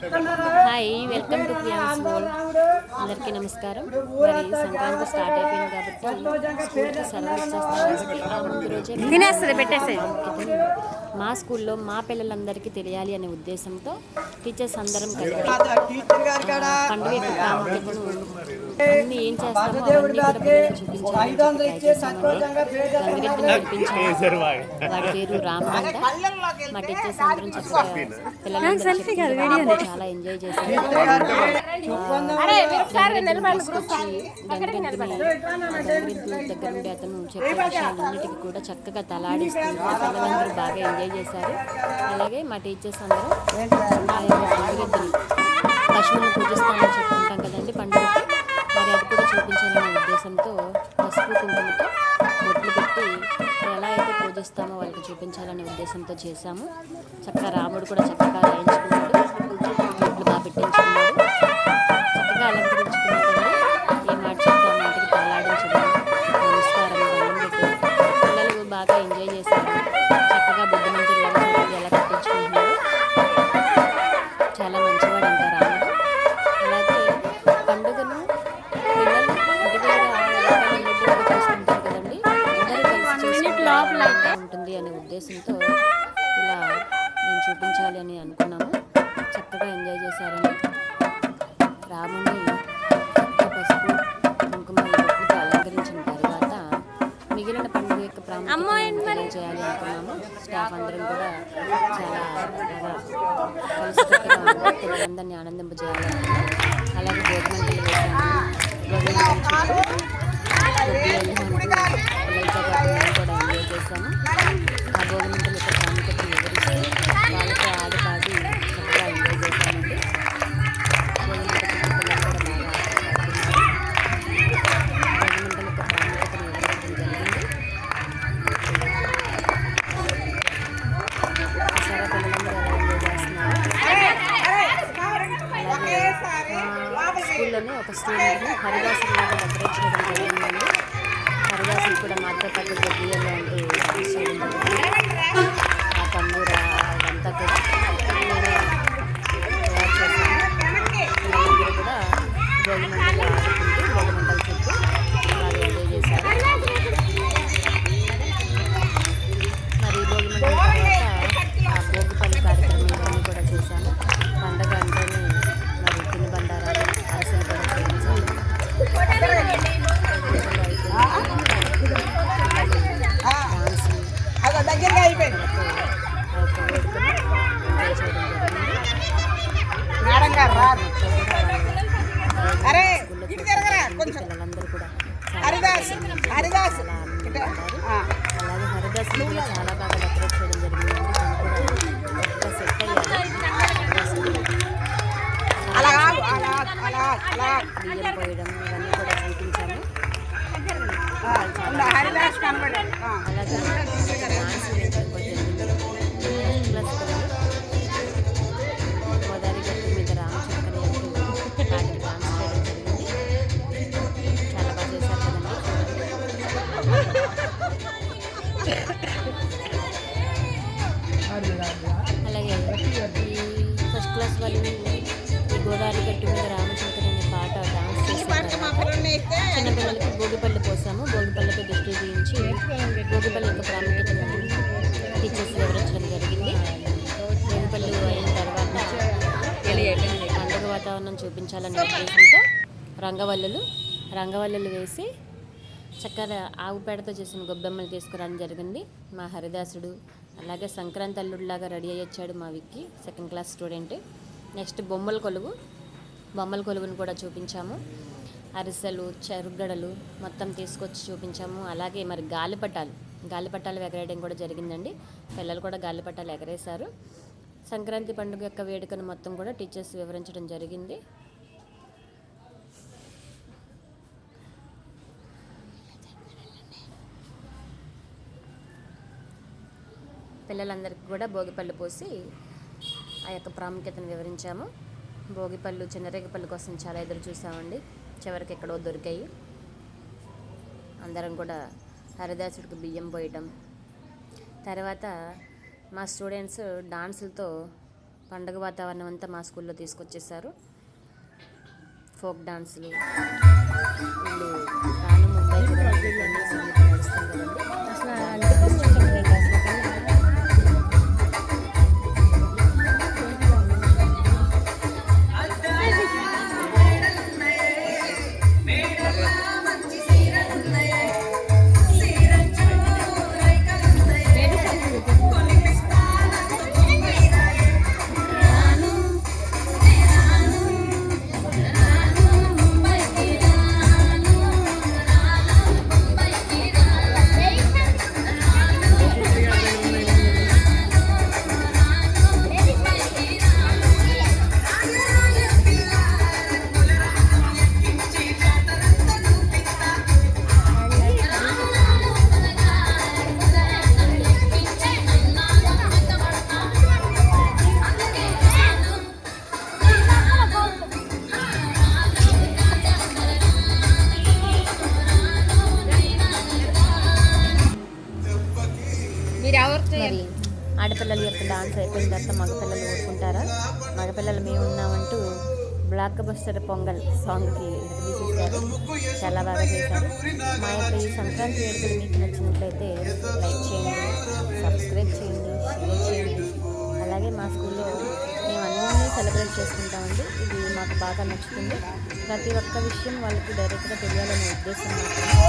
Hi welcome to Priyans world. అందరికీ నమస్కారం. మరి సంక్రాంతి స్టార్ట్ అయిపోయింది కాబట్టి స్కూల్కి సెలవు ఇచ్చేస్తాం. ప్రాముఖ్యతను మా స్కూల్లో మా పిల్లలందరికీ తెలియాలి అనే ఉద్దేశంతో టీచర్స్ అందరం కలిపి పండుగ యొక్క ప్రాముఖ్యతను అన్ని ఏం చేస్తామో నడిపించాము వాడి పేరు రాము మా టీచర్స్ అందరం చక్కగా పిల్లలందరూ చాలా ఎంజాయ్ చేశారు. దగ్గర ఉండి అతను చెప్పే విషయాలన్నిటికీ కూడా చక్కగా తలాడిస్తుంటే పిల్లలందరూ బాగా ఎంజాయ్ చేశారు. అలాగే మా టీచర్స్ అందరూ పశువులను పూజిస్తామని చెప్పుకుంటాం కదండి పండుగకి. మరి అది కూడా చూపించాలనే ఉద్దేశంతో పసుపు కుంకుమతో బొట్లు పెట్టి ఎలా అయితే పూజిస్తామో వాళ్ళకి చూపించాలనే ఉద్దేశంతో చేశాము. చక్కగా రాముడు కూడా చక్కగా రాయించుకున్నాడు. ఉద్దేశంతో ఇలా నేను చూపించాలి అని అనుకున్నాము. చక్కగా ఎంజాయ్ చేశారండి రాముని పసుపు కుంకుమ అలంకరించిన తర్వాత మిగిలిన పండుగ యొక్క ప్రాముఖ్యత తెలియజేయాలి అనుకున్నాము. స్టాఫ్ అందరం కూడా చాలా కలిసికట్టుగా ఆనందింపజేయాలి. అలాగే పిల్లలతో పాటు మేము కూడా చేశాము ఆ యొక్క ప్రాముఖ్యత వివరిస్తూ వాళ్ళతో ఆడి పాడి చక్కగా ఎంజాయ్ చేశామండి భోజనంటల పిల్లలు కూడా బాగా యొక్క ప్రాముఖ్యతను వివరించడం జరిగింది సరే పిల్లలందరూ ఎలా ఎంజాయ్ చేస్తున్నారు అలాగే స్కూల్లోనే ఒక స్టూడెంట్ని హరిదాసు లాగా డెకరేట్ చేయడం జరిగిందండి. ఆదివాసులు కూడా మాతో పాటు గడ్డియల్లో ఉంటూ డాన్స్ ఆ తమ్ముడు అదంతా కూడా తయారు చేశాను. కూడా ఆడుకుంటూ కూడా చాలా బాగా డెకరేట్ చేయడం జరిగిందండి. బియ్యం పోయడం ఇవన్నీ కూడా చూపించాము. అలాగే. భోగిపళ్ళు పోసాము దృష్టి తీయించి భోగిపల్లి యొక్క ప్రాముఖ్యతను టీచర్స్ వివరించడం జరిగింది. భోగిపళ్ళు అయిన తర్వాత పండుగ వాతావరణం చూపించాలనే ఉద్దేశంతో రంగవల్లులు రంగవల్లులు వేసి చక్కగా ఆవు పేడతో చేసిన గొబ్బెమ్మలు తీసుకురావడం జరిగింది. మా హరిదాసుడు అలాగే సంక్రాంతి అల్లుడిలాగా రెడీ అయ్యి వచ్చాడు మా Vicky second class student next బొమ్మల కొలువు. బొమ్మల కొలువును కూడా చూపించాము. అరిసెలు చెరుగడలు మొత్తం తీసుకొచ్చి చూపించాము. అలాగే మరి గాలిపటాలు గాలిపటాలు ఎగరేయడం కూడా జరిగిందండి. పిల్లలు కూడా గాలిపటాలు ఎగరేశారు. సంక్రాంతి పండుగ యొక్క వేడుకను మొత్తం కూడా టీచర్స్ వివరించడం జరిగింది. పిల్లలందరికీ కూడా భోగిపళ్ళు పోసి ఆ యొక్క ప్రాముఖ్యతను వివరించాము. భోగిపళ్ళు చిన్నరేగిపళ్ళు కోసం చాలా ఎదురు చూసామండి. చివరికి ఎక్కడో దొరికాయి. అందరం కూడా హరిదాసుడికి బియ్యం పోయటం. తర్వాత మా స్టూడెంట్స్ డాన్సులతో పండగ వాతావరణం అంతా మా స్కూల్లో తీసుకొచ్చేసారు. ఫోక్ డాన్సులు. వీళ్ళు రాను నడుస్తుంది కదండి. అసలు ఆడపిల్లల యొక్క డాన్స్ అయిపోయిన తర్వాత మగపిల్లలు ఊరుకుంటారా? మగపిల్లలు మేము ఉన్నామంటూ బ్లాక్ బస్టర్ పొంగల్ సాంగ్కి రిలీజ్ చాలా బాగా చేశారు. మా యొక్క ఈ సంక్రాంతి వేడుకలు మీకు నచ్చినట్లయితే లైక్ చేయండి సబ్స్క్రైబ్ చేయండి షేర్ చేయండి. అలాగే మా స్కూల్లో మేము అన్నీ సెలబ్రేట్ చేసుకుంటామండి. ఇది మాకు బాగా నచ్చుతుంది. ప్రతి ఒక్క విషయం వాళ్ళకి డైరెక్ట్గా తెలియాలనే ఉద్దేశం మాత్రమే.